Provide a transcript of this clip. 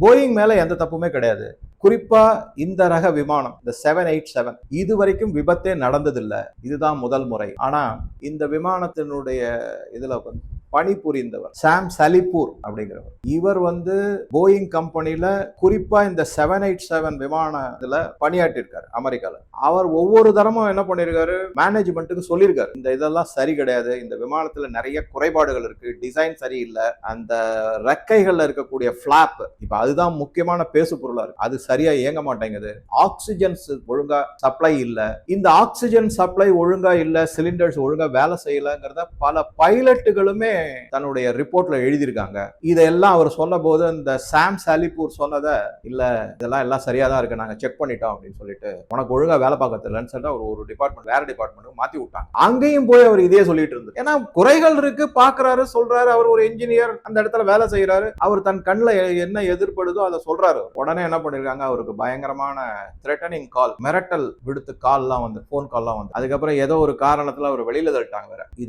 Boeing மேல எந்த தப்புமே கிடையாது. குறிப்பா இந்த ரக விமானம் இந்த செவன் எயிட் செவன் இது வரைக்கும் விபத்தே நடந்ததில்ல. இதுதான் முதல் முறை. ஆனா இந்த விமானத்தினுடைய இதுல வந்து பணிபுரிந்தவர். சாம் சலிப்பூர் அப்படிங்கிறவர். இவர் வந்து போயிங் கம்பெனியில குறிப்பா இந்த செவன் எயிட் செவன் விமானத்துல பணியாற்றிருக்காரு அமெரிக்கால. அவர் ஒவ்வொரு தரமும் என்ன பண்ணிருக்காரு? மேனேஜ்மெண்ட்டுக்கு சொல்லியிருக்காரு இந்த இதெல்லாம் சரி கிடையாது. இந்த விமானத்துல நிறைய குறைபாடுகள் இருக்கு. டிசைன் சரியில்லை. அந்த ரெக்கைகள்ல இருக்கக்கூடிய பிளாப் இப்ப அதுதான் முக்கியமான பேசு பொருளா இருக்கு. அது சரியா இயங்க மாட்டேங்குது. ஆக்சிஜன்ஸ் ஒழுங்கா சப்ளை இல்லை. இந்த ஆக்சிஜன் சப்ளை ஒழுங்கா இல்லை. சிலிண்டர்ஸ் ஒழுங்கா வேலை செய்யலங்கிறத பல பைலட்டுகளுமே தன்னுடைய ரிப்போர்ட்ல எழுதியிருக்காங்க. இதெல்லாம் அவர் சொன்ன போது இந்த சாம் சாலிப்பூர் சொன்னதை இல்ல இதெல்லாம் எல்லாம் சரியா தான் இருக்கு. நாங்க செக் பண்ணிட்டோம் அப்படின்னு சொல்லிட்டு உனக்கு ஒழுங்கா வேலை பார்க்க தெரியலன்னு சொல்லிட்டு அவர் ஒரு டிபார்ட்மெண்ட் வேற டிபார்ட்மெண்ட் மாத்தி விட்டாங்க. அங்கேயும் போய் அவர் இதே சொல்லிட்டு இருந்தது ஏன்னா குறைகள் இருக்கு பாக்குறாரு சொல்றாரு அவர் ஒரு இன்ஜினியர் அந்த இடத்துல வேலை செய்யறாரு அவர் தன் கண்ணில் என்ன எதிர்படுதோ அதை சொல்றாரு. உடனே என்ன பண்ணிருக்காங்க அவருக்கு பயங்கரமான த்ரெட்டனிங் கால் மிரட்டல் விடுத்து கால்லாம் வந்து ஃபோன் கால்லாம் வந்து. அதுக்கப்புறம் ஏதோ ஒரு காரணத்துல அவர் வெளியில தள்ளிட்டாங்க வேற. இதை